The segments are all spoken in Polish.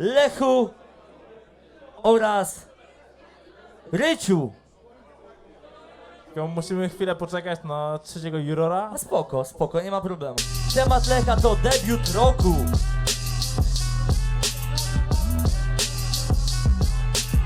Lechu oraz Ryciu. Tylko Musimy chwilę poczekać na trzeciego jurora. A spoko, spoko, nie ma problemu. Temat Lecha to debiut roku.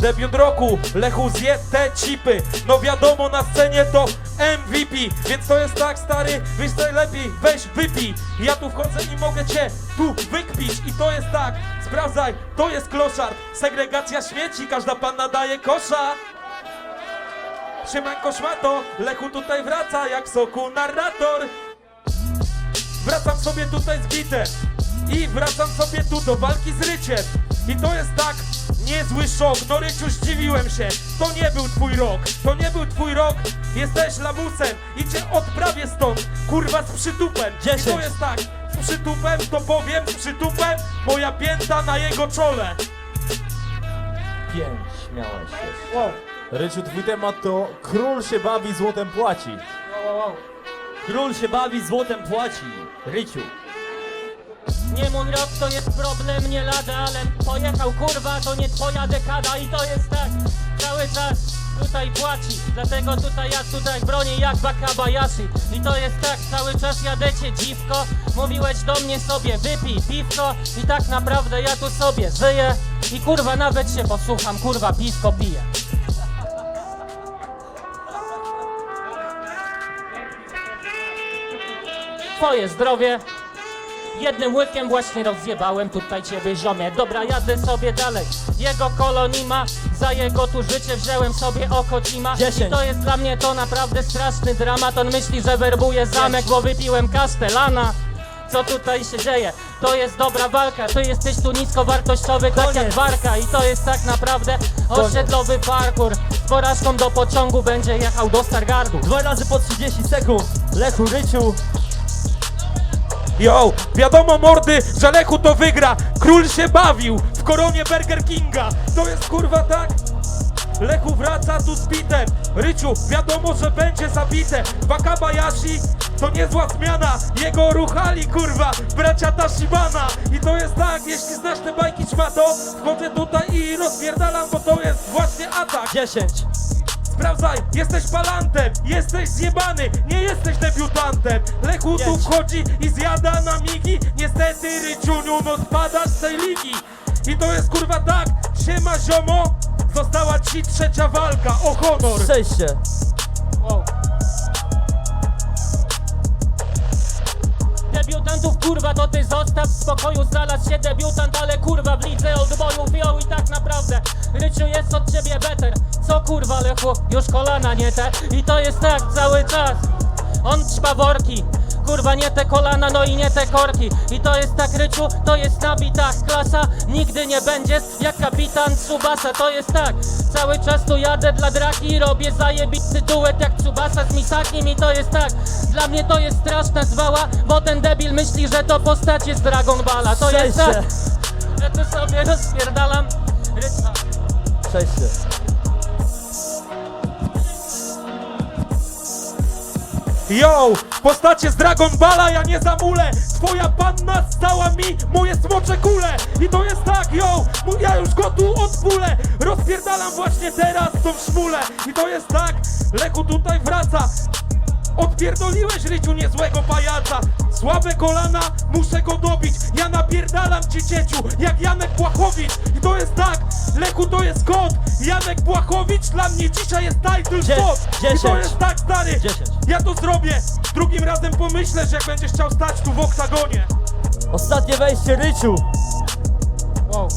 Debiut roku, Lechu zje te chipy No wiadomo, na scenie to MVP Więc to jest tak, stary, wiesz najlepiej, weź wypij Ja tu wchodzę i mogę cię tu wykpić I to jest tak, sprawdzaj, to jest kloszard Segregacja śmieci, każda panna daje kosza. Siemanko szmato, Lechu tutaj wraca jak soku narrator. Wracam sobie tutaj z bitem I wracam sobie tu do walki z ryciem. I to jest tak niezły szok No Ryciu zdziwiłem się. To nie był twój rok To nie był twój rok. Jesteś lamusem I cię odprawię stąd Kurwa z przytupem. I to jest tak Z przytupem to powiem Z przytupem moja pięta na jego czole Pięć miałeś jeszcze. Ryciu, twój temat to król się bawi, złotem płaci. Król się bawi, złotem płaci. Ryciu. Nie mój rok to jest problem, nie lada, ale pojechał kurwa, to nie twoja dekada i to jest tak, cały czas tutaj płaci, dlatego tutaj ja tutaj bronię jak Bakabayashi i to jest tak, cały czas jadę cię dziwko, mówiłeś do mnie sobie wypij piwko. I tak naprawdę ja tu sobie żyję. I kurwa nawet się posłucham, kurwa piwko piję. Twoje zdrowie, Jednym łykiem właśnie rozjebałem tutaj ciebie ziomie. Dobra, jadę sobie dalej. Jego kolonima Za jego tu życie wziąłem sobie oko cima. I to jest dla mnie to naprawdę straszny dramat. On myśli, że werbuje zamek, bo wypiłem kasztelana co tutaj się dzieje? To jest dobra walka, ty jesteś tu niskowartościowy, tak jak warka. I to jest tak naprawdę osiedlowy parkour. Z porażką do pociągu będzie jechał do Stargardu. Dwa razy po 30 sekund. Lechu, Ryciu. Yo, wiadomo mordy, że Lechu to wygra. Król się bawił w koronie Burger Kinga. To jest kurwa tak? Lechu wraca tu z bitem. Ryciu, wiadomo, że będzie zabite. Wakabayashi to niezła zmiana. Jego ruchali kurwa, bracia Tashibana. I to jest tak, jeśli znasz te bajki szmato Wchodzę tutaj i rozpierdalam, bo to jest właśnie atak. 10. Sprawdzaj, jesteś balantem, jesteś zjebany, nie jesteś debiutantem. Lechu tu wchodzi i zjada na migi. Niestety Ryciuniu, no spadasz z tej ligi. I to jest kurwa tak, siema ziomo. Została ci trzecia walka o honor. Przejście. Wow. Debiutantów kurwa to ty zostaw. W spokoju Znalazł się debiutant, ale kurwa w lidze oldboyów Ją i tak naprawdę Ryciu jest od ciebie better Co kurwa Lechu, już kolana nie te. I to jest tak cały czas. On trzyma worki. Kurwa nie te kolana, no i nie te korki. I to jest tak Ryciu, to jest nabita klasa. Nigdy nie będziesz jak kapitan Tsubasa. To jest tak, cały czas tu jadę dla draki. Robię zajebisty duet jak Tsubasa z Misakim I to jest tak, dla mnie to jest straszna zwała Bo ten debil myśli, że to postacie z Dragon Balla. To jest tak, ja tu sobie rozpierdalam. Ryca Przejście. Yo, postacie z Dragon Balla, ja nie zamulę. Twoja panna stała mi moje smocze kule. I to jest tak, yo, ja już go tu odpulę Rozpierdalam właśnie teraz tą szmulę. I to jest tak, Lechu tutaj wraca. Odpierdoliłeś Ryciu niezłego pajaca. Słabe kolana, muszę go dobić. Ja napierdalam ci cieciu, jak Janek jest Lechu to jest kot Janek Błachowicz dla mnie dzisiaj jest title spot I to jest tak stary, Dziesięć. ja to zrobię Drugim razem pomyślesz jak będziesz chciał stać tu w oktagonie Ostatnie wejście, Ryciu. Wow.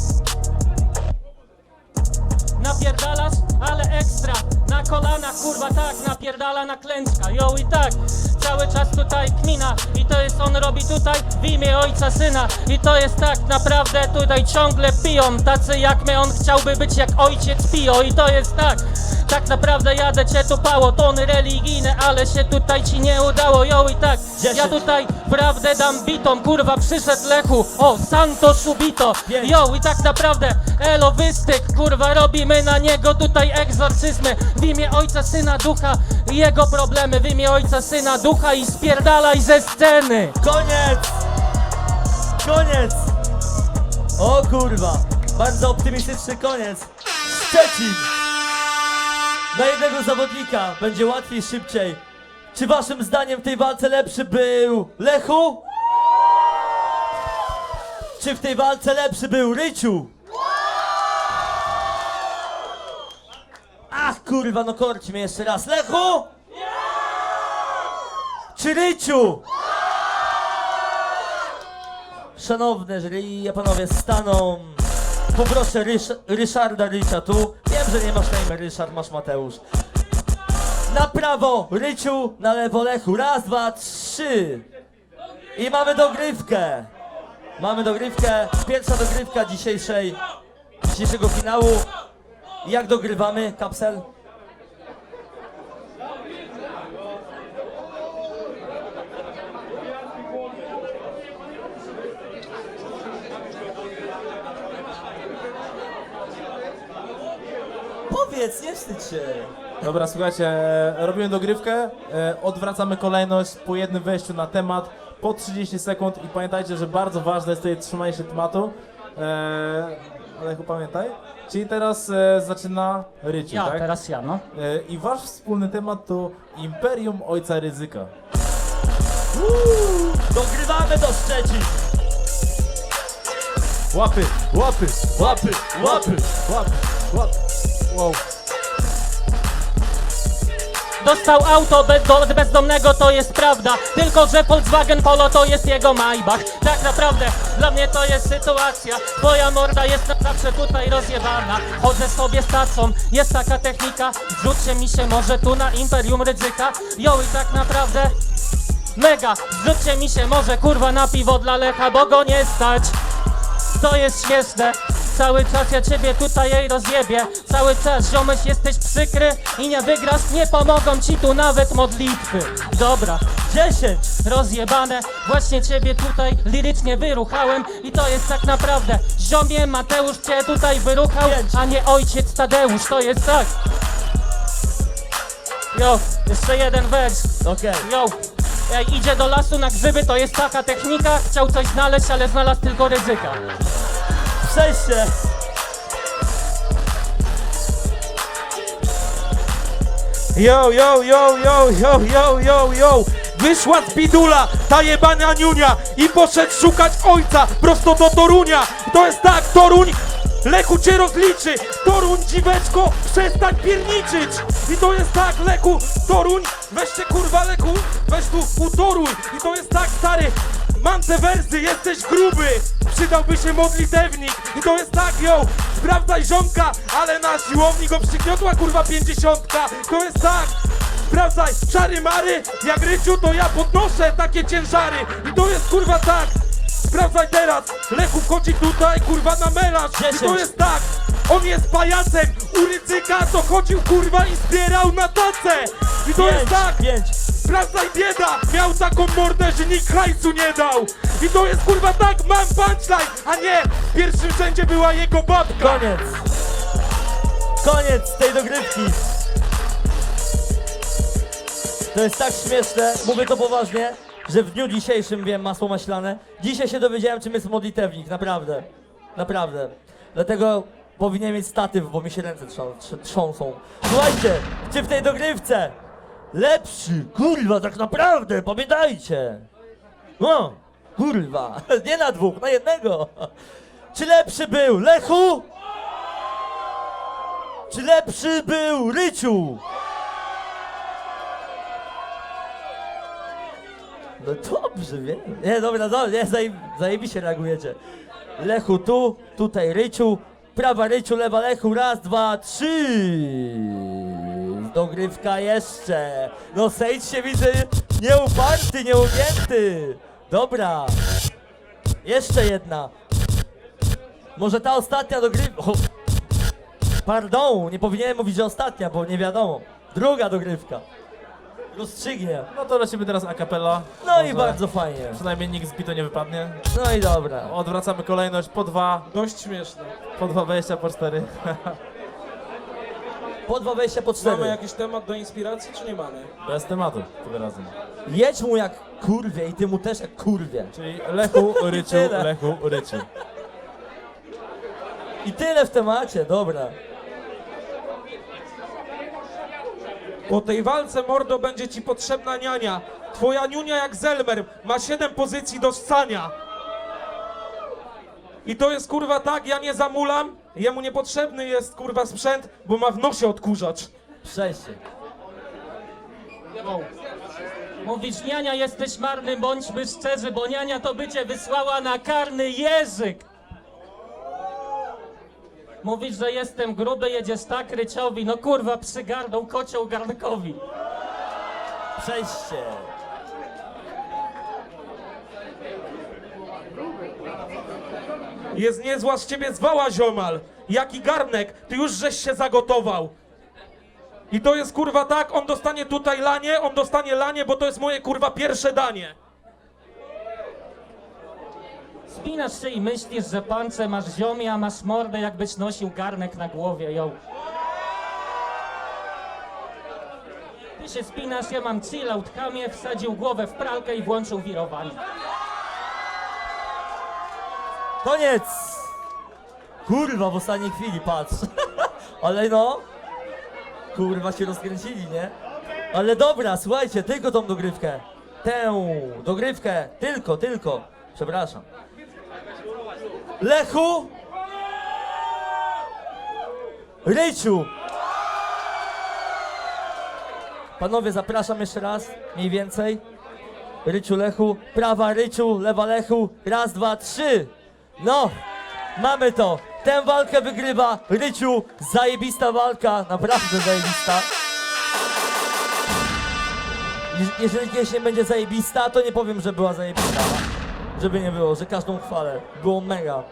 Ekstra. Na kolanach, kurwa tak, napierdala na klęczka. Yo i tak, cały czas tutaj kmina. I to jest, on robi tutaj w imię ojca syna. I to jest tak, naprawdę tutaj ciągle piją. Tacy jak my, on chciałby być jak ojciec Pio. I to jest tak, tak naprawdę jadę cię tu pało Tony religijne, ale się tutaj ci nie udało Yo i tak, ja tutaj prawdę dam bitą Kurwa przyszedł Lechu, o Santo Subito. Yo i tak naprawdę Elo Wystyk, kurwa robimy na niego tutaj egzorcyzmy W imię Ojca, Syna, Ducha i jego problemy W imię Ojca, Syna, Ducha i spierdalaj ze sceny Koniec. Koniec. O kurwa. Bardzo optymistyczny koniec. Szczecin. Na jednego zawodnika będzie łatwiej, szybciej. Czy waszym zdaniem w tej walce lepszy był Lechu? Czy w tej walce lepszy był Ryciu? Ach kurwa, no korci jeszcze raz. Lechu? Czy Ryciu? Szanowne ja panowie staną. Poproszę Rysz Ryszarda Rycza tu. Wiem, że nie masz na imię Ryszard, masz Mateusz. Na prawo Ryciu, na lewo Lechu. Raz, dwa, trzy. I mamy dogrywkę. Mamy dogrywkę. Pierwsza dogrywka dzisiejszej, dzisiejszego finału. Jak dogrywamy, kapsel? Powiedz, nie wstydź się. Dobra, słuchajcie, e, robimy dogrywkę, e, odwracamy kolejność po jednym wejściu na temat, po 30 sekund i pamiętajcie, że bardzo ważne jest tutaj trzymanie się tematu. E, Alechu, pamiętaj. Czyli teraz e, zaczyna Ryciu, Ja, tak? teraz ja, no. E, I wasz wspólny temat to Imperium Ojca Ryzyka. Dogrywamy do Szczecin. Łapy, łapy, Łapy, łapy. łapy, łapy. Wow. Dostał auto bez, do, bezdomnego, to jest prawda. Tylko, że Volkswagen Polo to jest jego Maybach. Tak naprawdę, dla mnie to jest sytuacja. Twoja morda jest na zawsze tutaj rozjebana. Chodzę sobie z tacą, jest taka technika. Zrzućcie mi się może tu na Imperium Ryzyka Jo i tak naprawdę Mega, zrzućcie mi się może kurwa na piwo dla Lecha, bo go nie stać to jest śmieszne. Cały czas ja ciebie tutaj jej rozjebię Cały czas ziomeś jesteś przykry I nie wygrasz, nie pomogą ci tu nawet modlitwy. Dobra, 10. rozjebane. Właśnie ciebie tutaj lirycznie wyruchałem I to jest tak naprawdę Ziomie Mateusz cię tutaj wyruchał. A nie ojciec Tadeusz, to jest tak. Jo, jeszcze jeden wers. Okej. Yo, jak idzie do lasu na grzyby, to jest taka technika. Chciał coś znaleźć, ale znalazł tylko ryzyka. Przejście. Yo, yo, yo, yo, yo, yo, yo, yo! Wyszła z bidula ta jebana niunia i poszedł szukać ojca prosto do Torunia. To jest tak, Toruń, Lechu cię rozliczy. Toruń, dziweczko, przestań pierniczyć. I to jest tak, Lechu, Toruń, weźcie kurwa Lechu, weź tu utoruj. I to jest tak, stary, mam te wersy, jesteś gruby. Przydałby się modlitewnik. I to jest tak, yo, sprawdzaj ziomka, ale na siłowni go przygniotła kurwa pięćdziesiątka. To jest tak, Sprawdzaj, czary mary, jak ryciu to ja podnoszę takie ciężary I to jest kurwa tak Sprawdzaj teraz, Lechu wchodzi tutaj kurwa na melarz! I to jest tak! On jest pajacem, u ryzyka to chodził kurwa i zbierał na tacę! I to jest 5. tak, 5. sprawdzaj bieda! Miał taką mordę, że nikt hajsu nie dał! I to jest kurwa tak, mam punchline! A nie, w pierwszym rzędzie była jego babka! Koniec. Koniec tej dogrywki. To jest tak śmieszne, mówię to poważnie, że w dniu dzisiejszym wiem masło maślane. Dzisiaj się dowiedziałem, czym jest modlitewnik, naprawdę. Naprawdę. Dlatego powinien mieć statyw, bo mi się ręce trzą- trz- trząsą. Słuchajcie, czy w tej dogrywce lepszy, kurwa, tak naprawdę, pamiętajcie. No, kurwa, nie na dwóch, na jednego. Czy lepszy był Lechu? Czy lepszy był Ryciu? No dobrze, wiem. Nie, dobra, dobra, nie, zajem, zajebiście reagujecie. Lechu tu, tutaj Ryciu, prawa Ryciu, lewa Lechu, raz, dwa, trzy. Dogrywka jeszcze. No Sejcz się widzę nieuparty, nieugięty. Dobra. Jeszcze jedna. Może ta ostatnia dogrywka... Pardon, nie powinienem mówić, że ostatnia, bo nie wiadomo. Druga dogrywka. Rozstrzygnie. No to lecimy teraz a cappella. No i Może bardzo fajnie. Przynajmniej nikt z bito nie wypadnie. No i dobra. Odwracamy kolejność po dwa, Dość śmieszne po dwa wejścia, po cztery. Po dwa wejścia po cztery. Mamy jakiś temat do inspiracji, czy nie mamy? Bez tematu tym razem. Jedź mu jak kurwie i ty mu też jak kurwie. Czyli Lechu, Ryciu, Tyle. Lechu, Ryciu. I tyle w temacie, dobra. Po tej walce, mordo, będzie ci potrzebna niania. Twoja niunia jak Zelmer, ma 7 pozycji do ssania. I to jest kurwa tak, ja nie zamulam, jemu niepotrzebny jest kurwa sprzęt, bo ma w nosie odkurzacz. Przejście. Mówisz, niania, jesteś marny, bądźmy szczerzy, bo niania to by cię wysłała na karny jeżyk. Mówisz, że jestem gruby, jedziesz tak ryciowi, no kurwa, przygardą kocioł garnkowi. Przejście. Jest niezła z ciebie zwała ziomal. Jaki garnek, ty już żeś się zagotował. I to jest kurwa tak, on dostanie tutaj lanie, on dostanie lanie, bo to jest moje kurwa pierwsze danie. Spinasz się i myślisz, że pancze masz ziomie, a masz mordę, jakbyś nosił garnek na głowie, ją. Ty się spinasz, ja mam chillout, kamie, wsadził głowę w pralkę i włączył wirowanie. Koniec! Kurwa, w ostatniej chwili, patrz. Ale no. Kurwa się rozkręcili, nie? Ale dobra, słuchajcie, tylko tą dogrywkę. Tę dogrywkę, tylko, tylko. Przepraszam. Lechu! Ryciu! Panowie, zapraszam jeszcze raz, mniej więcej. Ryciu Lechu, prawa Ryciu, lewa Lechu, raz, dwa, trzy. No, mamy to. Tę walkę wygrywa Ryciu, zajebista walka, naprawdę zajebista. Je- Jeżeli kiedyś nie będzie zajebista, to nie powiem, że była zajebista. Żeby nie było, że każdą chwalę. Było mega.